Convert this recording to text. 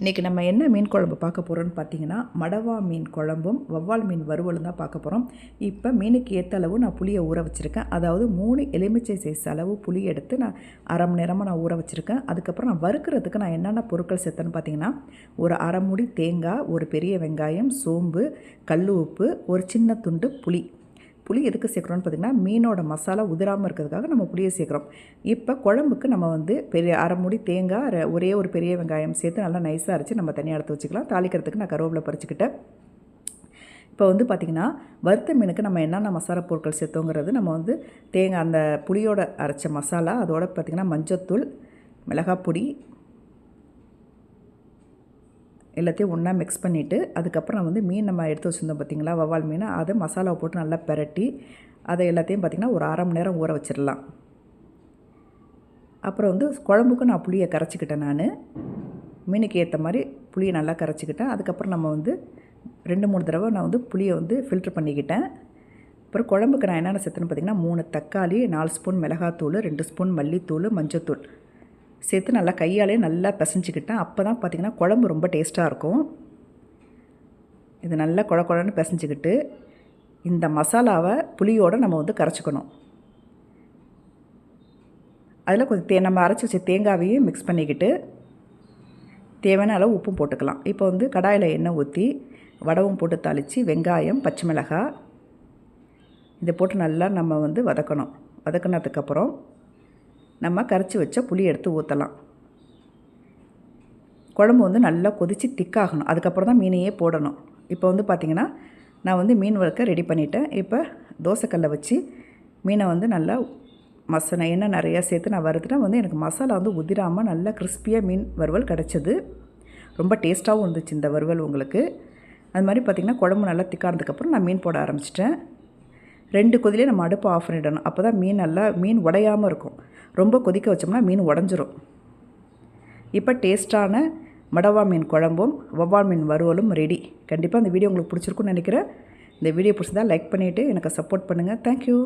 இன்றைக்கி நம்ம என்ன மீன் குழம்பு பார்க்க போகிறோம்னு பார்த்தீங்கன்னா மடவா மீன் குழம்பும் வவ்வால் மீன் வறுவலும் தான் பார்க்க போகிறோம் இப்போ மீனுக்கு ஏற்ற அளவு நான் புளியை ஊற வச்சுருக்கேன். அதாவது மூணு எலுமிச்சை சைஸ் அளவு புளி எடுத்து நான் அரை மணி நேரமாக நான் ஊற வச்சுருக்கேன். அதுக்கப்புறம் நான் வறுக்கிறதுக்கு நான் என்னென்ன பொருட்கள் சேர்த்தேன்னு பார்த்தீங்கன்னா ஒரு அரை மூடி தேங்காய் ஒரு பெரிய வெங்காயம் சோம்பு கல் உப்பு ஒரு சின்ன துண்டு புளி. புளி எதுக்கு சேர்க்குறோன்னு பார்த்திங்கன்னா மீனோட மசாலா உதிராமல் இருக்கிறதுக்காக நம்ம புளியை சேர்க்குறோம். இப்போ குழம்புக்கு நம்ம வந்து பெரிய அரை மூடி தேங்காய் ஒரே ஒரு பெரிய வெங்காயம் சேர்த்து நல்லா நைஸாக அரைச்சி நம்ம தனியாக எடுத்து வச்சுக்கலாம். தாளிக்கிறதுக்கு நான் கருவேப்பிலை பறிச்சுக்கிட்டேன். இப்போ வந்து பார்த்திங்கன்னா வறுத்த மீனுக்கு நம்ம என்னென்ன மசாலா பொருட்கள் சேர்த்தோங்கிறது நம்ம வந்து தேங்காய் அந்த புளியோட அரைச்ச மசாலா அதோட பார்த்திங்கன்னா மஞ்சத்தூள் மிளகாப்பொடி எல்லாத்தையும் ஒன்றா மிக்ஸ் பண்ணிவிட்டு அதுக்கப்புறம் வந்து மீன் நம்ம எடுத்து வச்சுருந்தோம் பார்த்தீங்களா வவ்வால் மீன். அதை மசாலாவை போட்டு நல்லா பெரட்டி அதை எல்லாத்தையும் பார்த்திங்கன்னா ஒரு அரை மணி நேரம் ஊற வச்சிடலாம் அப்புறம் வந்து குழம்புக்கு நான் புளியை கரைச்சிக்கிட்டேன் நான். மீனுக்கு ஏற்ற மாதிரி புளியை நல்லா கரைச்சிக்கிட்டேன். அதுக்கப்புறம் நம்ம வந்து ரெண்டு மூணு தடவை நான் வந்து புளியை வந்து ஃபில்ட்ரு பண்ணிக்கிட்டேன். அப்புறம் குழம்புக்கு நான் என்னென்ன சேர்த்துன்னு பார்த்திங்கன்னா மூணு தக்காளி நாலு ஸ்பூன் மிளகாத்தூள் ரெண்டு ஸ்பூன் மல்லித்தூள் மஞ்சத்தூள். சேர்த்து நல்லா கையாலே நல்லா பிசைஞ்சிக்கிட்டேன். அப்போ தான் பார்த்திங்கன்னா குழம்பு ரொம்ப டேஸ்ட்டாக இருக்கும். இது நல்லா குழ குழன்னு பிசைஞ்சிக்கிட்டு இந்த மசாலாவை புளியோடு நம்ம வந்து கரைச்சிக்கணும். அதில் கொஞ்சம் தே நம்ம அரைச்சி வச்ச தேங்காவையும் மிக்ஸ் பண்ணிக்கிட்டு தேவையான அளவு உப்பும் போட்டுக்கலாம். இப்போ வந்து கடாயில் எண்ணெய் ஊற்றி வடவும் போட்டு தாளித்து வெங்காயம் பச்சை மிளகாய் இதை போட்டு நல்லா நம்ம வந்து வதக்கணும். வதக்கினதுக்கப்புறம் நம்ம கரைச்சி வச்ச புளி எடுத்து ஊற்றலாம் குழம்பு வந்து நல்லா கொதித்து திக்காகணும் அதுக்கப்புறம் தான் மீனையே போடணும். இப்போ வந்து பார்த்திங்கன்னா நான் வந்து மீன் வறுக்க ரெடி பண்ணிட்டேன். இப்போ தோசைக்கல்லை வச்சு மீனை வந்து நல்லா மசாலா எண்ணெய் நிறையா சேர்த்து நான் வறுத்துட்டேன். வந்து எனக்கு மசாலா வந்து உதிராமல் நல்லா கிறிஸ்பியாக மீன் வறுவல் கிடச்சிது. ரொம்ப டேஸ்ட்டாகவும் இருந்துச்சு இந்த வறுவல் உங்களுக்கு. அது மாதிரி பார்த்திங்கன்னா குழம்பு நல்லா திக்கானதுக்கப்புறம் நான் மீன் போட ஆரம்பிச்சிட்டேன். ரெண்டு கொதிலே நம்ம அடுப்பு ஆஃப் பண்ணிடணும். அப்போ தான் மீன் நல்லா மீன் உடையாமல் இருக்கும். ரொம்ப கொதிக்க வச்சோம்னா மீன் உடஞ்சிரும். இப்போ டேஸ்ட்டான மடவா மீன் குழம்பும் வவ்வால் மீன் வறுவலும் ரெடி கண்டிப்பாக அந்த வீடியோ உங்களுக்கு பிடிச்சிருக்குன்னு நினைக்கிறேன். இந்த வீடியோ பிடிச்சதா லைக் பண்ணிவிட்டு எனக்கு சப்போர்ட் பண்ணுங்கள் தேங்க்யூ